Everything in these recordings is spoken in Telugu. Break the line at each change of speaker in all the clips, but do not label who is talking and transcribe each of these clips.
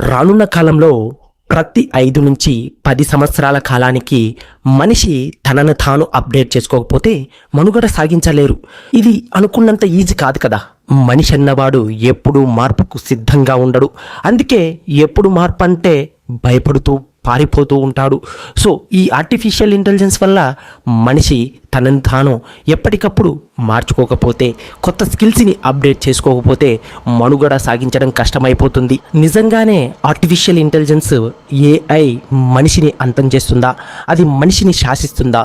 రానున్న కాలంలో ప్రతి ఐదు నుంచి పది సంవత్సరాల కాలానికి మనిషి తనను తాను అప్డేట్ చేసుకోకపోతే మనుగడ సాగించలేరు. ఇది అనుకున్నంత ఈజీ కాదు కదా. మనిషి అన్నవాడు ఎప్పుడూ మార్పుకు సిద్ధంగా ఉండడు. అందుకే ఎప్పుడు మార్పు అంటే భయపడుతూ పారిపోతూ ఉంటాడు. సో ఈ ఆర్టిఫిషియల్ ఇంటెలిజెన్స్ వల్ల మనిషి తనని తాను ఎప్పటికప్పుడు మార్చుకోకపోతే కొత్త స్కిల్స్ని అప్డేట్ చేసుకోకపోతే మనుగడ సాగించడం కష్టమైపోతుంది. నిజంగానే ఆర్టిఫిషియల్ ఇంటెలిజెన్స్ ఏఐ మనిషిని అంతం చేస్తుందా? అది మనిషిని శాసిస్తుందా?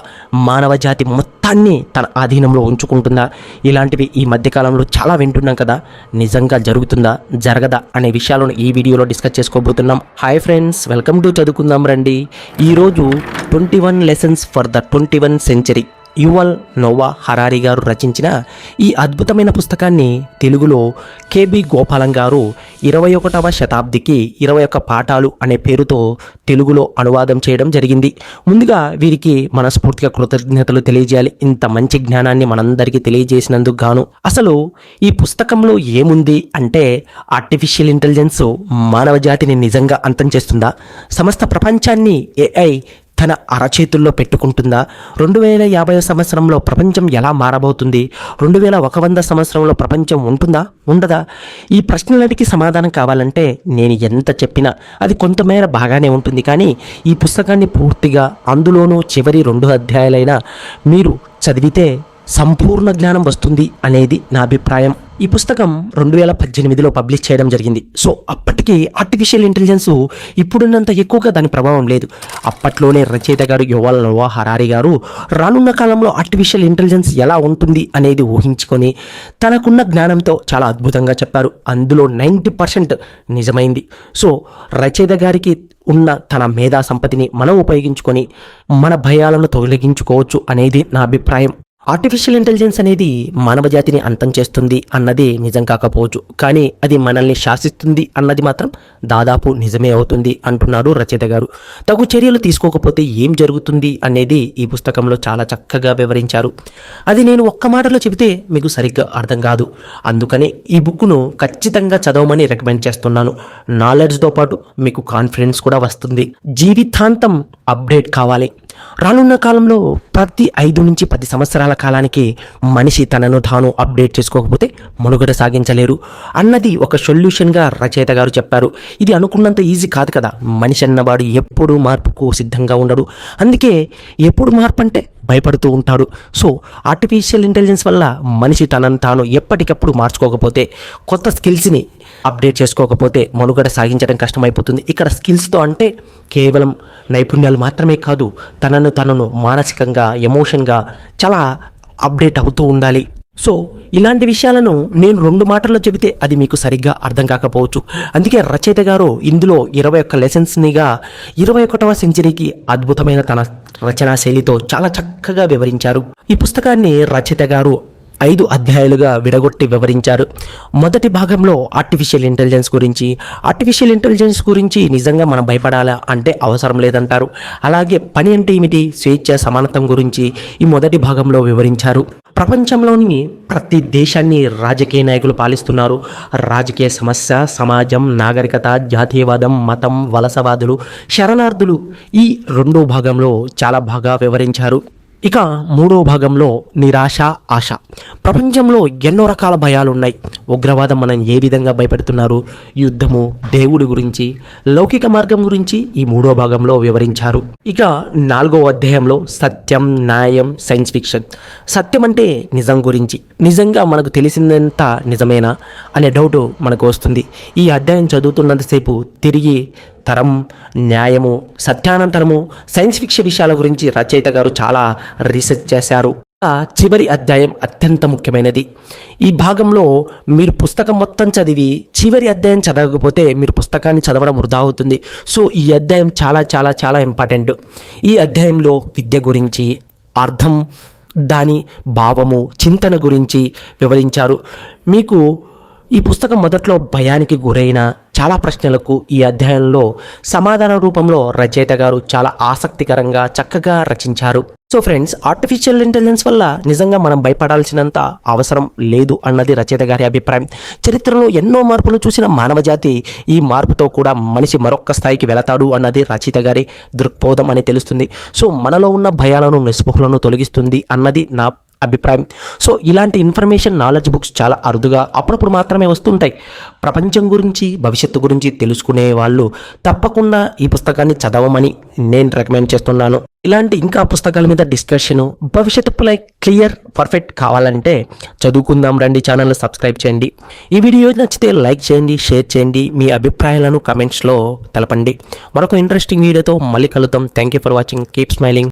మానవ జాతి మొత్తాన్ని తన ఆధీనంలో ఉంచుకుంటుందా? ఇలాంటివి ఈ మధ్యకాలంలో చాలా వింటున్నాం కదా. నిజంగా జరుగుతుందా? జరగదా? అనే విషయాలను ఈ వీడియోలో డిస్కస్ చేసుకోబోతున్నాం. హాయ్ ఫ్రెండ్స్ వెల్కమ్ టు చదువుకుందాం రండి. ఈరోజు twenty one lessons for the twenty one century Yuval Noah Harari గారు రచించిన ఈ అద్భుతమైన పుస్తకాన్ని తెలుగులో కేబి గోపాలం గారు ఇరవై ఒకటవ శతాబ్దికి ఇరవై ఒక్క పాఠాలు అనే పేరుతో తెలుగులో అనువాదం చేయడం జరిగింది. ముందుగా వీరికి మనస్ఫూర్తిగా కృతజ్ఞతలు తెలియజేయాలి. ఇంత మంచి జ్ఞానాన్ని మనందరికీ తెలియజేసినందుకు గాను. అసలు ఈ పుస్తకంలో ఏముంది అంటే ఆర్టిఫిషియల్ ఇంటెలిజెన్స్ మానవ జాతిని నిజంగా అంతం చేస్తుందా? సమస్త ప్రపంచాన్ని ఏఐ తన అరచేతుల్లో పెట్టుకుంటుందా? రెండు వేల యాభై సంవత్సరంలో ప్రపంచం ఎలా మారబోతుంది? రెండు వేల ఒక వంద సంవత్సరంలో ప్రపంచం ఉంటుందా? ఉండదా? ఈ ప్రశ్నలకి సమాధానం కావాలంటే నేను ఎంత చెప్పినా అది కొంతమేర బాగానే ఉంటుంది. కానీ ఈ పుస్తకాన్ని పూర్తిగా అందులోనూ చివరి రెండు అధ్యాయాలైనా మీరు చదివితే సంపూర్ణ జ్ఞానం వస్తుంది అనేది నా అభిప్రాయం. ఈ పుస్తకం రెండు వేల పద్దెనిమిదిలో పబ్లిష్ చేయడం జరిగింది. సో అప్పటికి ఆర్టిఫిషియల్ ఇంటెలిజెన్స్ ఇప్పుడున్నంత ఎక్కువగా దాని ప్రభావం లేదు. అప్పట్లోనే రచయిత గారు యువల్ నోవా హరారి గారు రానున్న కాలంలో ఆర్టిఫిషియల్ ఇంటెలిజెన్స్ ఎలా ఉంటుంది అనేది ఊహించుకొని తనకున్న జ్ఞానంతో చాలా అద్భుతంగా చెప్పారు. అందులో నైంటీ పర్సెంట్ నిజమైంది. సో రచయిత గారికి ఉన్న తన మేధా సంపత్తిని మనం ఉపయోగించుకొని మన భయాలను తొలగించుకోవచ్చు అనేది నా అభిప్రాయం. ఆర్టిఫిషియల్ ఇంటెలిజెన్స్ అనేది మానవ జాతిని అంతం చేస్తుంది అన్నది నిజం కాకపోవచ్చు. కానీ అది మనల్ని శాసిస్తుంది అన్నది మాత్రం దాదాపు నిజమే అవుతుంది అంటున్నారు రచయిత గారు. తగు చర్యలు తీసుకోకపోతే ఏం జరుగుతుంది అనేది ఈ పుస్తకంలో చాలా చక్కగా వివరించారు. అది నేను ఒక్క మాటలో చెబితే మీకు సరిగ్గా అర్థం కాదు. అందుకనే ఈ బుక్ను ఖచ్చితంగా చదవమని రికమెండ్ చేస్తున్నాను. నాలెడ్జ్తో పాటు మీకు కాన్ఫిడెన్స్ కూడా వస్తుంది. జీవితాంతం అప్డేట్ కావాలి. రానున్న కాలంలో ప్రతి ఐదు నుంచి పది సంవత్సరాల కాలానికి మనిషి తనను తాను అప్డేట్ చేసుకోకపోతే మనుగడ సాగించలేరు అన్నది ఒక సొల్యూషన్గా రచయిత గారు చెప్పారు. ఇది అనుకున్నంత ఈజీ కాదు కదా. మనిషి అన్నవాడు ఎప్పుడు మార్పుకు సిద్ధంగా ఉండడు. అందుకే ఎప్పుడు మార్పు అంటే భయపడుతూ ఉంటాడు. సో ఆర్టిఫిషియల్ ఇంటెలిజెన్స్ వల్ల మనిషి తనను తాను ఎప్పటికప్పుడు మార్చుకోకపోతే కొత్త స్కిల్స్ని అప్డేట్ చేసుకోకపోతే మనుగడ సాగించడం కష్టమైపోతుంది. ఇక్కడ స్కిల్స్తో అంటే కేవలం నైపుణ్యాలు మాత్రమే కాదు తనను తనను మానసికంగా ఎమోషన్గా చాలా అప్డేట్ అవుతూ ఉండాలి. సో ఇలాంటి విషయాలను నేను రెండు మాటల్లో చెబితే అది మీకు సరిగ్గా అర్థం కాకపోవచ్చు. అందుకే రచయిత గారు ఇందులో ఇరవై ఒక్క లెసన్స్నిగా ఇరవై ఒకటవ సెంచరీకి అద్భుతమైన తన రచనా శైలితో చాలా చక్కగా వివరించారు. ఈ పుస్తకాన్ని రచయిత గారు ఐదు అధ్యాయాలుగా విడగొట్టి వివరించారు. మొదటి భాగంలో ఆర్టిఫిషియల్ ఇంటెలిజెన్స్ గురించి ఆర్టిఫిషియల్ ఇంటెలిజెన్స్ గురించి నిజంగా మనం భయపడాలా అంటే అవసరం లేదంటారు. అలాగే పని అంటే ఏమిటి? స్వేచ్ఛ సమానత్వం గురించి ఈ మొదటి భాగంలో వివరించారు. ప్రపంచంలోని ప్రతి దేశాన్ని రాజకీయ నాయకులు పాలిస్తున్నారు. రాజకీయ సమస్య సమాజం నాగరికత జాతీయవాదం మతం వలసవాదులు శరణార్థులు ఈ రెండో భాగంలో చాలా బాగా వివరించారు. ఇక మూడో భాగంలో నిరాశ ఆశ. ప్రపంచంలో ఎన్నో రకాల భయాలు ఉన్నాయి ఉగ్రవాదం మనం ఏ విధంగా భయపెడుతున్నారు? యుద్ధము దేవుడి గురించి లౌకిక మార్గం గురించి ఈ మూడో భాగంలో వివరించారు. ఇక నాలుగో అధ్యాయంలో సత్యం న్యాయం సైన్స్ ఫిక్షన్. సత్యం అంటే నిజం గురించి. నిజంగా మనకు తెలిసిందంత నిజమేనా? అనే డౌట్ మనకు వస్తుంది. ఈ అధ్యాయం చదువుతున్నంతసేపు తిరిగి తరం న్యాయము సత్యానంతరము సైన్స్ ఫిక్షన్ విషయాల గురించి రచయిత గారు చాలా రీసెర్చ్ చేశారు. చివరి అధ్యాయం అత్యంత ముఖ్యమైనది. ఈ భాగంలో మీరు పుస్తకం మొత్తం చదివి చివరి అధ్యాయం చదవకపోతే మీరు పుస్తకాన్ని చదవడం వృధా అవుతుంది. సో ఈ అధ్యాయం చాలా చాలా చాలా ఇంపార్టెంట్ ఈ అధ్యాయంలో విద్య గురించి అర్థం దాని భావము చింతన గురించి వివరించారు. మీకు ఈ పుస్తకం మొదట్లో భయానికి గురైన చాలా ప్రశ్నలకు ఈ అధ్యాయంలో సమాధాన రూపంలో రచయిత గారు చాలా ఆసక్తికరంగా చక్కగా రచించారు. సో ఫ్రెండ్స్ ఆర్టిఫిషియల్ ఇంటెలిజెన్స్ వల్ల నిజంగా మనం భయపడాల్సినంత అవసరం లేదు అన్నది రచయిత గారి అభిప్రాయం. చరిత్రలో ఎన్నో మార్పులు చూసిన మానవజాతి ఈ మార్పుతో కూడా మనిషి మరొక్క స్థాయికి వెళతాడు అన్నది రచయిత గారి దృక్పోధం అని తెలుస్తుంది. సో మనలో ఉన్న భయాలను నిస్పృహలను తొలగిస్తుంది అన్నది నా అభిప్రాయం. సో ఇలాంటి ఇన్ఫర్మేషన్ నాలెడ్జ్ బుక్స్ చాలా అరుదుగా అప్పుడప్పుడు మాత్రమే వస్తుంటాయి. ప్రపంచం గురించి భవిష్యత్తు గురించి తెలుసుకునే వాళ్ళు తప్పకుండా ఈ పుస్తకాన్ని చదవమని నేను రికమెండ్ చేస్తున్నాను. ఇలాంటి ఇంకా పుస్తకాల మీద డిస్కషన్ భవిష్యత్తుపై క్లియర్ పర్ఫెక్ట్ కావాలంటే చదువుకుందాం రండి ఛానల్ సబ్స్క్రైబ్ చేయండి. ఈ వీడియో నచ్చితే లైక్ చేయండి షేర్ చేయండి మీ అభిప్రాయాలను కమెంట్స్లో తెలపండి. మరొక ఇంట్రెస్టింగ్ వీడియోతో మళ్ళీ కలుద్దాం. Thank you for watching keep smiling